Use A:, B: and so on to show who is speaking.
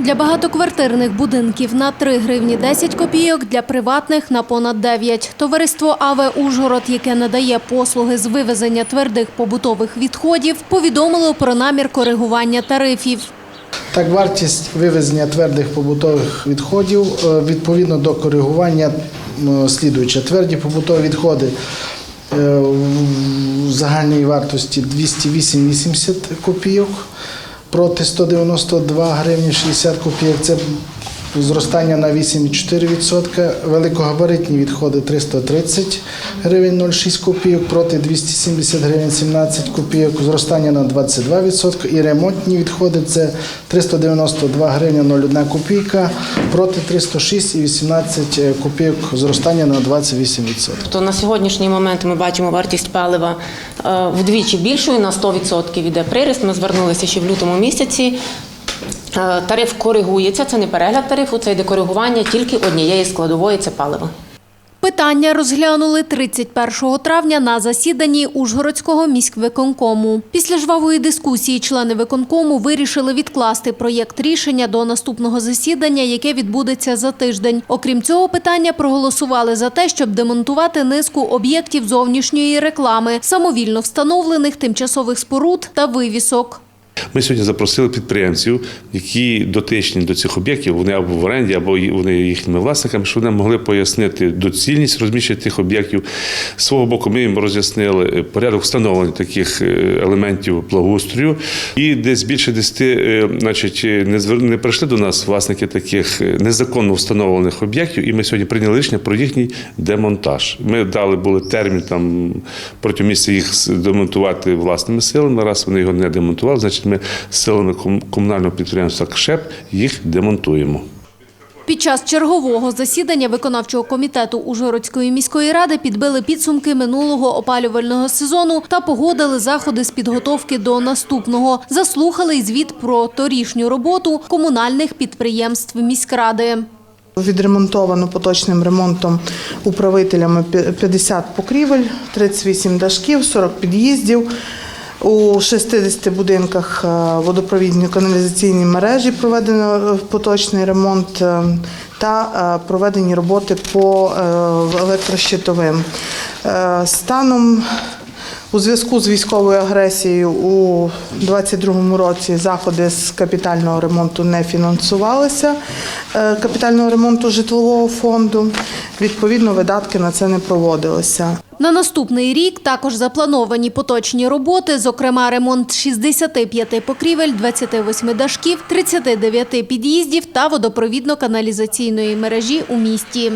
A: Для багатоквартирних будинків на 3 гривні 10 копійок, для приватних на понад 9. Товариство «Аве Ужгород», яке надає послуги з вивезення твердих побутових відходів, повідомило про намір коригування тарифів.
B: Так, вартість вивезення твердих побутових відходів е, відповідно до коригування м, слідуюча. Тверді побутові відходи е, в загальній вартості 208,80 копійок проти 192 гривні 60 копійок. Це зростання на 8,4%. Великогабаритні відходи 330 гривень 06 копійок проти 270 гривень 17 копійок. Зростання на 22%. І ремонтні відходи це 392 гривня 01 копійка проти 306,18 копійок. Зростання на 28%.
C: То на сьогоднішній момент ми бачимо вартість палива е, вдвічі більшою на 100% іде приріст. Ми звернулися ще в лютому місяці. Е, Тариф коригується, це не перегляд тарифу, це йде коригування тільки однієї складової це паливо.
A: Питання розглянули 31 травня на засіданні Ужгородського міськвиконкому. Після жвавої дискусії члени виконкому вирішили відкласти проєкт рішення до наступного засідання, яке відбудеться за тиждень. Окрім цього питання проголосували за те, щоб демонтувати низку об'єктів зовнішньої реклами, самовільно встановлених тимчасових споруд та вивісок.
D: Ми сьогодні запросили підприємців, які дотичні до цих об'єктів, вони або в оренді, або вони їхніми власниками, щоб вони могли пояснити доцільність розміщення тих об'єктів. З свого боку, ми їм роз'яснили порядок встановлення таких е, елементів благоустрою. І десь більше десяти, е, значить, не звер... не прийшли до нас власники таких е, незаконно встановлених об'єктів, і ми сьогодні прийняли рішення про їхній демонтаж. Ми дали були термін там протягом місяця їх демонтувати власними силами. Раз вони його не демонтували, значить ми силами ком- комунального підприємства КШЕП їх демонтуємо.
A: Під час чергового засідання виконавчого комітету Ужгородської міської ради підбили підсумки минулого опалювального сезону та погодили заходи з підготовки до наступного. Заслухали й звіт про торішню роботу комунальних підприємств міськради.
E: Відремонтовано поточним ремонтом управителями пі- 50 покрівель, 38 дашків, 40 під'їздів. У 60 будинках е, водопровідні каналізаційні мережі проведено е, поточний ремонт е, та проведені роботи по електрощитовим. Станом у зв'язку з військовою агресією у 2022 році заходи з капітального ремонту не фінансувалися, капітального ремонту житлового фонду. Відповідно, видатки на це не проводилися.
A: На наступний рік також заплановані поточні роботи, зокрема ремонт 65 покрівель, 28 дашків, 39 під'їздів та водопровідно-каналізаційної мережі у місті.